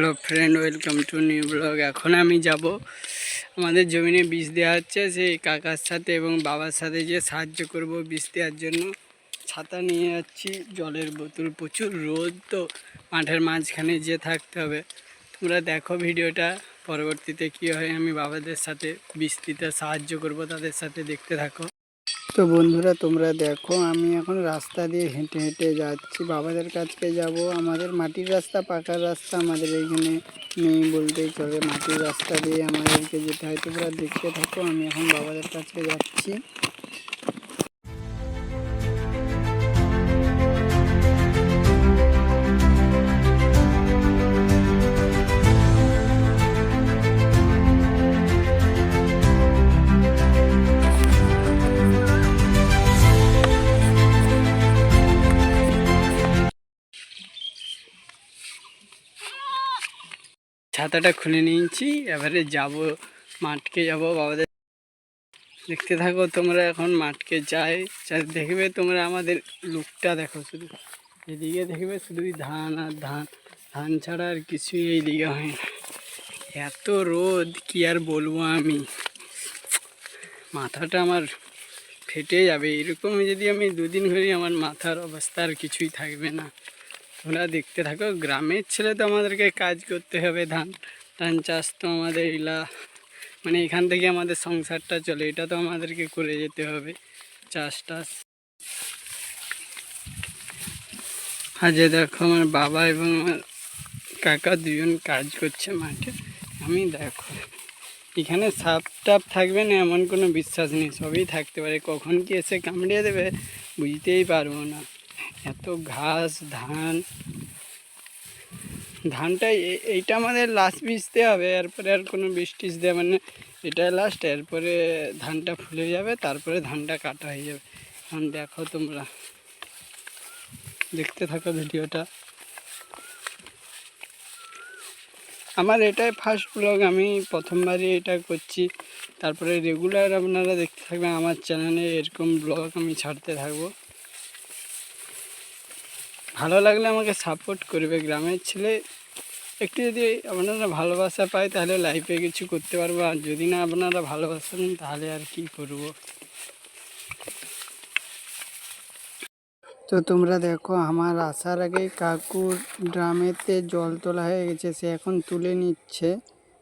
Hello friend, welcome to new blog. এখন আমি যাব। আমাদের জমিনে বীজ দেওয়া হচ্ছে, সেই কাকার সাথে এবং বাবার সাথে যে সাহায্য করব বীজ দেওয়ার জন্য। ছাতা নিয়ে যাচ্ছি, জলের বোতল প্রচুর রোদ তো, মাঠের মাঝখানে যে থাকতে হবে। তোমরা দেখো ভিডিওটা, পরবর্তীতে কী হয়, আমি বাবাদের সাথে বীজ দিতে সাহায্য করব, তাদের সাথে দেখতে থাকো। তো বন্ধুরা, তোমরা দেখো, আমি এখন রাস্তা দিয়ে হেঁটে হেঁটে যাচ্ছি। বাবাদের কাছকে যাব। আমাদের মাটির রাস্তা পাকার রাস্তা, আমাদের এইখানে নেই বলতেই চলে। মাটির রাস্তা দিয়ে আমাদেরকে যেতে হয়। তোমরা দেখতে থাকো, আমি এখন বাবাদের কাছকে যাচ্ছি। ছাতাটা খুলে নিয়েছি, এবারে যাব, মাঠকে যাব, বাবাদের দেখতে থাকো, তোমরা এখন মাঠকে যাই দেখবে তোমরা আমাদের লুকটা দেখো শুধু। এদিকে দেখবে শুধু ধান আর ধান ধান ছাড়া আর কিছুই এইদিকে হয় না। এত রোদ, কি আর বলব আমি? মাথাটা আমার ফেটে যাবে, এরকম যদি আমি দুদিন করি আমার মাথার অবস্থা আর কিছুই থাকবে না। তোমরা দেখতে থাকো, গ্রামের ছেলে তো আমাদেরকে কাজ করতে হবে, ধান ধান চাষ তো আমাদের এলা মানে এখান থেকে আমাদের সংসারটা চলে, এটা তো আমাদেরকে করে যেতে হবে, চাষ টাস। আজ দেখো আমার বাবা এবং আমার কাকা দুজন কাজ করছে মাঠে, আমি দেখো, এখানে সাপ টাপ থাকবে না এমন কোনো বিশ্বাস নেই, সবই থাকতে পারে, কখন কি এসে কামড়িয়ে দেবে বুঝতেই পারব না। এত ঘাস, ধান। ধানটা এইটা আমাদের লাস্ট বীজতে হবে, এরপরে আর কোনো বীজ টিজ দেবে না এটাই লাস্ট এরপরে ধানটা ফুলে যাবে, তারপরে ধানটা কাটা হয়ে যাবে। এখন দেখো তোমরা। দেখতে থাকো ভিডিওটা। আমার এটাই ফার্স্ট ব্লগ আমি প্রথমবারই এটা করছি। তারপরে রেগুলার আপনারা দেখতে থাকবেন আমার চ্যানেলে এরকম ব্লগ আমি ছাড়তে থাকব। ভালো লাগলে আমাকে সাপোর্ট করবে। গ্রামের ছেলে একটু যদি আপনারা ভালোবাসা পায়, তাহলে লাইফে কিছু করতে পারব। আর যদি না আপনারা ভালোবাসা তাহলে আর কি করব? তো তোমরা দেখো, আমার আসার আগে কাকুর ড্রামেতে জল তোলা হয়ে গেছে। সে এখন তুলে নিচ্ছে।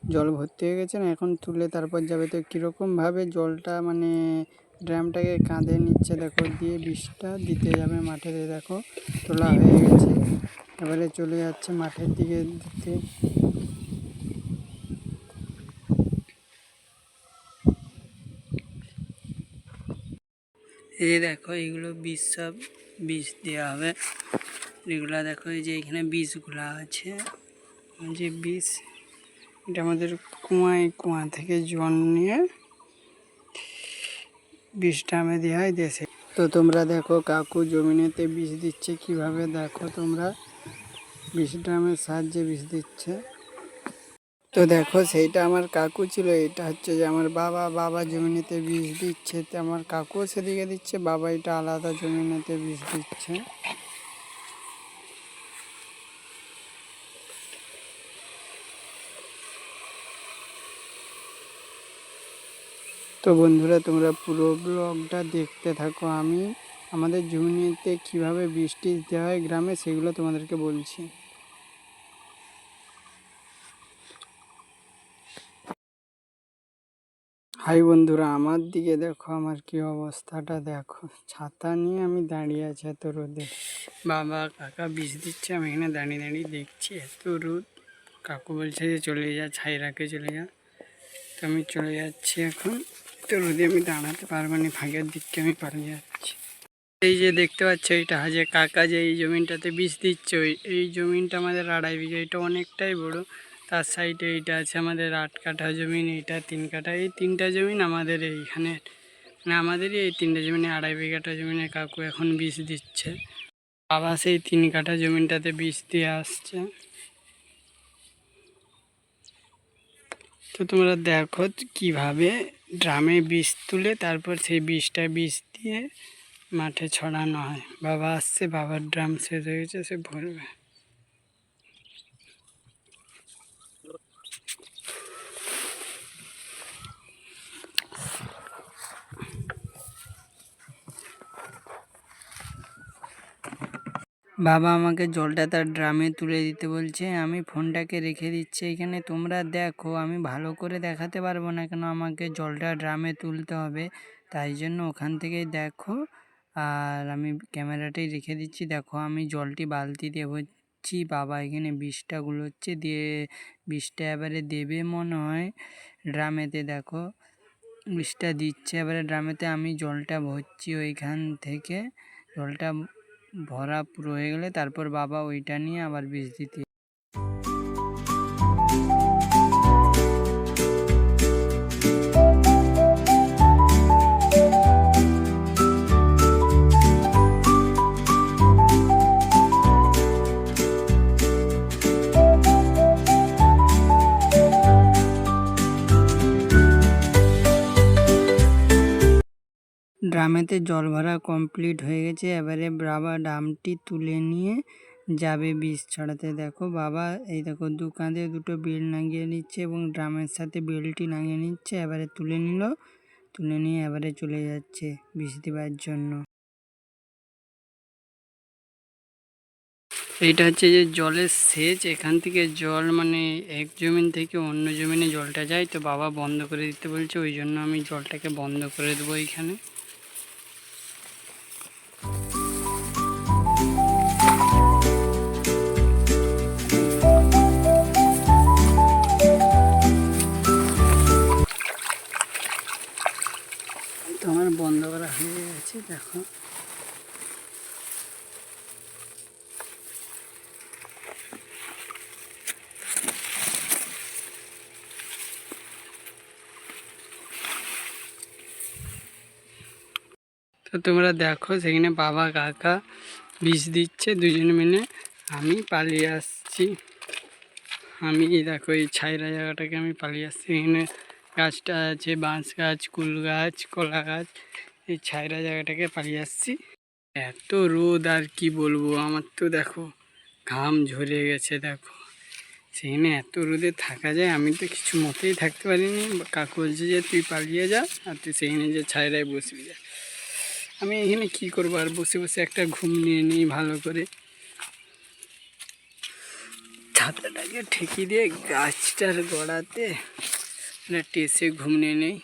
জল ভর্তি হয়ে গেছে না, এখন তুলে তারপর যাবে। তো কীরকমভাবে জলটা মানে ড্রামটাকে কাঁধে নিচ্ছে দেখো, দিয়ে বিষটা দিতে যাবে মাঠে দেখো, তোলা হয়ে গেছে। এবারে চলে যাচ্ছে মাঠের দিকে দিতে। এই দেখো, এগুলো বীজ সব বীজ দেওয়া হবে। এগুলো দেখো, এই যে এখানে বীজগুলো আছে। যে বীজ, এটা আমাদের কুয়ায়, কুয়া থেকে জল নিয়ে বীজটা আমি দেওয়াই দিয়েছে। তো তোমরা দেখো, কাকু জমিনেতে বীজ দিচ্ছে কীভাবে? দেখো তোমরা বীজ ড্রামের সাহায্যে বীজ দিচ্ছে। তো দেখো, সেইটা আমার কাকু ছিল, এটা হচ্ছে যে আমার বাবা বাবা জমিনেতে বীজ দিচ্ছে, তো আমার কাকুও সেদিকে দিচ্ছে, বাবা এটা আলাদা জমিনেতে বীজ দিচ্ছে। তো বন্ধুরা, তোমরা পুরো ব্লগটা দেখতে থাকো। আমি আমাদের জমিতে কীভাবে বৃষ্টি দেওয়া হয় গ্রামে, সেগুলো তোমাদেরকে বলছি। হাই বন্ধুরা, আমার দিকে দেখো, আমার কি অবস্থাটা দেখো। ছাতা নিয়ে আমি দাঁড়িয়ে আছি এত রোদে। বাবা, কাকা বিষ দিচ্ছে, আমি এখানে দাঁড়িয়ে দাঁড়িয়ে দেখছি। এত রোদ। কাকু বলছে যে চলে যা, ছাই রাখে চলে যা। তো আমি চলে যাচ্ছি এখন। তো রোদে আমি দাঁড়াতে পারব না ফাঁকের দিককে আমি পালিয়ে যাচ্ছি। এই যে দেখতে পাচ্ছ, এইটা যে কাকা যে এই জমিনটাতে বীজ দিচ্ছে, ওই, এই জমিনটা আমাদের আড়াই বিঘা, এটা অনেকটাই বড়। তার সাইডে এইটা আছে আমাদের আট কাঠা জমিন, এইটা তিন কাঠা, এই তিনটা জমিন আমাদের এইখানে। মানে আমাদেরই এই তিনটা জমিনে আড়াই বিঘাটা জমিনে কাকু এখন বীজ দিচ্ছে। বাবা সেই তিন কাঠা জমিনটাতে বীজ দিয়ে আসছে। তো তোমরা দেখো কীভাবে ড্রামে বীজ তুলে তারপর সেই বীজটা বীজ দিয়ে মাঠে ছড়ানো হয়। বাবা আসছে, বাবার ড্রাম শেষ হয়ে গেছে, সে ভরবে। বাবা আমাকে জলটা তার ড্রামে তুলে দিতে বলছে, আমি ফোনটাকে রেখে দিচ্ছি এখানে, তোমরা দেখো, আমি ভালো করে দেখাতে পারব না কেন, আমাকে জলটা ড্রামে তুলতে হবে, তাই জন্য ওখান থেকেই দেখো, আর আমি ক্যামেরাটাই রেখে দিচ্ছি, দেখো, আমি জলটি বালতি দিয়ে ভরছি বাবা এখানে বিষটা গুলোচ্ছে, দিয়ে বিষটা এবারে দেবে মনে হয় ড্রামেতে, দেখো, বিষটা দিচ্ছে এবারে ড্রামেতে, আমি জলটা ভরছি ওইখান থেকে, জলটা ভরা পুরো হয়ে গেলে তারপর বাবা ওইটা নিয়ে আবার বীজ দিতে ড্রামেতে জল ভরা কমপ্লিট হয়ে গেছে। এবারে বাবা ড্রামটি তুলে নিয়ে যাবে বিষ ছড়াতে। দেখো বাবা, এই দেখো দু কাঁধে দুটো বেল লাগিয়ে নিচ্ছে এবং ড্রামের সাথে বেলটি লাগিয়ে নিচ্ছে। এবারে তুলে নিল, তুলে নিয়ে এবারে চলে যাচ্ছে বিষ দেওয়ার জন্য। এটা হচ্ছে যে জলের সেচ। এখান থেকে জল মানে এক জমিন থেকে অন্য জমিনে জলটা যায়। তো বাবা বন্ধ করে দিতে বলছে, ওই জন্য আমি জলটাকে বন্ধ করে দেবো এইখানে আমার বন্ধ করা হয়ে গেছে, দেখো। তো তোমরা দেখো সেখানে বাবা, কাকা বিষ দিচ্ছে, দুজনে মিলে আমি পালিয়ে আসছি। আমি দেখো এই ছাইরা জায়গাটাকে আমি পালিয়ে আসছি, এখানে গাছটা আছে, বাঁশ গাছ, কুল গাছ, কলা গাছ, এই ছাইরা জায়গাটাকে পালিয়ে আসছি। এত রোদ আর কি বলব, আমার তো দেখো ঘাম ঝরে গেছে, দেখো। সেখানে এত রোদে থাকা যায়, আমি তো কিছু মতেই থাকতে পারিনি। কাকু বলছে যে, তুই পালিয়ে যা, আর তুই সেখানে যে ছায়রায় বসবি যা। আমি এখানে কি করব, আর বসে বসে একটা ঘুম নিয়ে নিই ভালো করে। ছাতাটাকে ঠেকি দিয়ে গাছটার গোড়াতে একটা টেসে ঘুম নিয়ে নেই